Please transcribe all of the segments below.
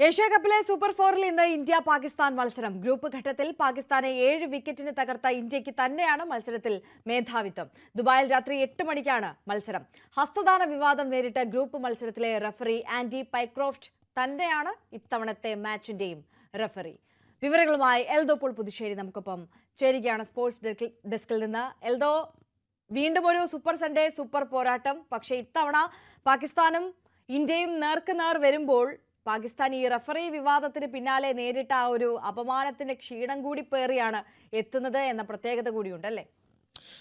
Asia കപ്പിലെ super ഫോറിൽ ഇന്ന് India Pakistan മത്സരം. ഗ്രൂപ്പ് ഘട്ടത്തിൽ പാകിസ്ഥാനെ ഏഴ് വിക്കറ്റിന് തകർത്ത ഇന്ത്യയ്ക്ക് തന്നെയാണ് മത്സരത്തിൽ മേധാവിത്വം. ദുബായിൽ രാത്രി എട്ട് മണിക്കാണ് മത്സരം. ഹസ്തദാന വിവാദം നേരിട്ട ഗ്രൂപ്പ് മത്സരത്തിലെ റഫറി ആൻഡി പൈക്രോഫ്റ്റ് തന്നെയാണ് ഇത്തവണത്തെ മാച്ചിന്റെയും റഫറി. വിവരങ്ങളുമായി എൽദോ പോൾ പുതുശ്ശേരി നമുക്കൊപ്പം ചേരുകയാണ് സ്പോർട്സ് ഡെസ്കിൽ- നിന്ന്. എൽദോ വീണ്ടും ഒരു സൂപ്പർ സൺഡേ സൂപ്പർ പോരാട്ടം. പക്ഷേ ഇത്തവണ പാകിസ്ഥാനും ഇന്ത്യയും നേർക്ക് നേർ വരുമ്പോൾ പാകിസ്ഥാൻ ഈ റഫറി വിവാദത്തിന് പിന്നാലെ നേരിട്ട ആ ഒരു അപമാനത്തിന്റെ ക്ഷീണം കൂടി പേറിയാണ് എത്തുന്നത് എന്ന പ്രത്യേകത കൂടിയുണ്ടല്ലേ?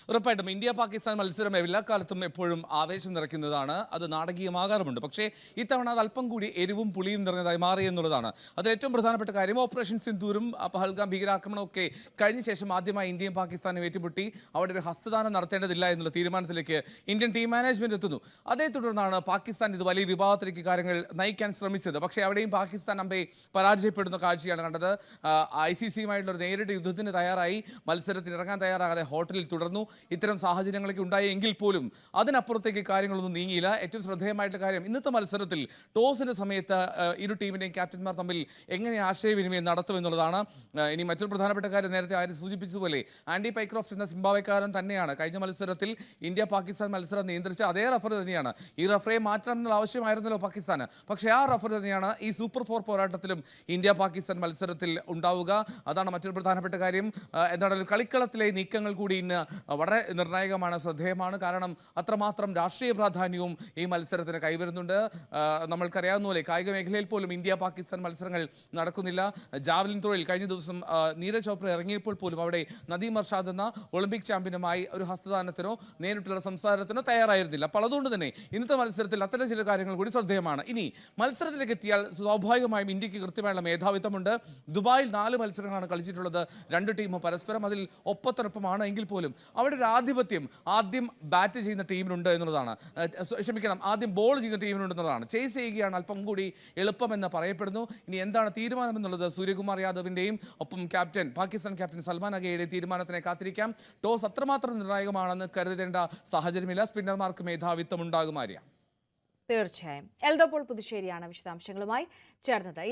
ഉറപ്പായിട്ടും ഇന്ത്യ പാകിസ്ഥാൻ മത്സരം എല്ലാ കാലത്തും എപ്പോഴും ആവേശം നിറയ്ക്കുന്നതാണ്. അത് നാടകീയമാകാറുമുണ്ട്. പക്ഷേ ഇത്തവണ അത് അല്പം കൂടി എരിവും പുളിയും നിറഞ്ഞതായി മാറി എന്നുള്ളതാണ്. അതിൽ ഏറ്റവും പ്രധാനപ്പെട്ട കാര്യം ഓപ്പറേഷൻ സിന്ദൂരും പഹൽഗാം ഭീകരാക്രമണമൊക്കെ കഴിഞ്ഞ ശേഷം ആദ്യമായി ഇന്ത്യയും പാകിസ്ഥാനും ഏറ്റുമുട്ടി. അവിടെ ഒരു ഹസ്തദാനം നടത്തേണ്ടതില്ല എന്നുള്ള തീരുമാനത്തിലേക്ക് ഇന്ത്യൻ ടീം മാനേജ്മെന്റ് എത്തുന്നു. അതേ തുടർന്നാണ് പാകിസ്ഥാൻ ഇത് വലിയ വിവാദത്തിലേക്ക് കാര്യങ്ങൾ നയിക്കാൻ ശ്രമിച്ചത്. പക്ഷേ അവിടെയും പാകിസ്ഥാൻ അമ്പയെ പരാജയപ്പെടുന്ന കാഴ്ചയാണ് കണ്ടത്. ഐ സി സിയുമായിട്ടുള്ള ഒരു നേരിട്ട് യുദ്ധത്തിന് തയ്യാറായി. മത്സരത്തിന് ഇറങ്ങാൻ തയ്യാറാകാതെ ഹോട്ടലിൽ തുടർന്നു ഇത്തരം സാഹചര്യങ്ങളൊക്കെ ഉണ്ടായി എങ്കിൽ പോലും അതിനപ്പുറത്തേക്ക് കാര്യങ്ങളൊന്നും നീങ്ങിയില്ല. ഏറ്റവും ശ്രദ്ധേയമായിട്ടുള്ള കാര്യം ഇന്നത്തെ മത്സരത്തിൽ ടോസിന്റെ സമയത്ത് ഇരു ടീമിന്റെയും ക്യാപ്റ്റന്മാർ തമ്മിൽ എങ്ങനെ ആശയവിനിമയം നടത്തുമെന്നുള്ളതാണ് ഇനി മറ്റൊരു പ്രധാനപ്പെട്ട കാര്യം നേരത്തെ ആര് സൂചിപ്പിച്ചതുപോലെ ആൻഡി പൈക്രോഫ്റ്റ് എന്ന സിംബാവെക്കാരൻ തന്നെയാണ് കഴിഞ്ഞ മത്സരത്തിൽ ഇന്ത്യ പാകിസ്ഥാൻ മത്സരം നിയന്ത്രിച്ച അതേ റഫർ തന്നെയാണ്. ഈ റഫറെ മാറ്റണം എന്നുള്ള ആവശ്യമായിരുന്നല്ലോ പാകിസ്ഥാന്. പക്ഷേ ആ റഫർ തന്നെയാണ് ഈ സൂപ്പർ ഫോർ പോരാട്ടത്തിലും ഇന്ത്യ പാകിസ്ഥാൻ മത്സരത്തിൽ ഉണ്ടാവുക. അതാണ് മറ്റൊരു പ്രധാനപ്പെട്ട കാര്യം. എന്താണെങ്കിലും എന്താണ് കളിക്കളത്തിലെ നീക്കങ്ങൾ കൂടി ഇന്ന് വളരെ നിർണായകമാണ് ശ്രദ്ധേയമാണ്. കാരണം അത്രമാത്രം രാഷ്ട്രീയ പ്രാധാന്യവും ഈ മത്സരത്തിന് കൈവരുന്നുണ്ട്. നമ്മൾക്കറിയാവുന്ന പോലെ കായിക മേഖലയിൽ പോലും ഇന്ത്യ പാകിസ്ഥാൻ മത്സരങ്ങൾ നടക്കുന്നില്ല. ജാവലിൻ ത്രോയിൽ കഴിഞ്ഞ ദിവസം നീരജ് ചോപ്ര ഇറങ്ങിയപ്പോൾ പോലും അവിടെ നദീം അർഷാദ് എന്ന ഒളിമ്പിക് ചാമ്പ്യനുമായി ഒരു ഹസ്തദാനത്തിനോ നേരിട്ടുള്ള സംസാരത്തിനോ തയ്യാറായിരുന്നില്ല. അപ്പോൾ അതുകൊണ്ട് തന്നെ ഇന്നത്തെ മത്സരത്തിൽ അത്തരം ചില കാര്യങ്ങൾ കൂടി ശ്രദ്ധേയമാണ്. ഇനി മത്സരത്തിലേക്ക് എത്തിയാൽ സ്വാഭാവികമായും ഇന്ത്യയ്ക്ക് കൃത്യമായുള്ള മേധാവിത്വമുണ്ട്. ദുബായിൽ നാല് മത്സരങ്ങളാണ് കളിച്ചിട്ടുള്ളത്. രണ്ട് ടീമും പരസ്പരം അതിൽ ഒപ്പത്തിനൊപ്പമാണ്. എങ്കിൽ പോലും അവിടെ ഒരു ആധിപത്യം ആദ്യം ബാറ്റ് ചെയ്യുന്ന ടീമിനുണ്ട് എന്നുള്ളതാണ്. ക്ഷമിക്കണം ആദ്യം ബോൾ ചെയ്യുന്ന ടീമിനുണ്ട് എന്നുള്ളതാണ്. ചേസ് ചെയ്യുകയാണ് അല്പം കൂടി എളുപ്പമെന്ന് പറയപ്പെടുന്നു. ഇനി എന്താണ് തീരുമാനം എന്നുള്ളത് സൂര്യകുമാർ യാദവിന്റെയും ഒപ്പം ക്യാപ്റ്റൻ പാകിസ്ഥാൻ ക്യാപ്റ്റൻ സൽമാൻ അഗയുടെ തീരുമാനത്തിനെ കാത്തിരിക്കാം. ടോസ് അത്രമാത്രം നിർണായകമാണെന്ന് കരുതേണ്ട സാഹചര്യമില്ല. സ്പിന്നർമാർക്ക് മേധാവിത്വം ഉണ്ടാകുമായിരിക്കാം തീർച്ചയായും. എൽഡോപോൾ പുതുശ്ശേരിയാണ് വിശദാംശങ്ങളുമായി ചേർന്നത്.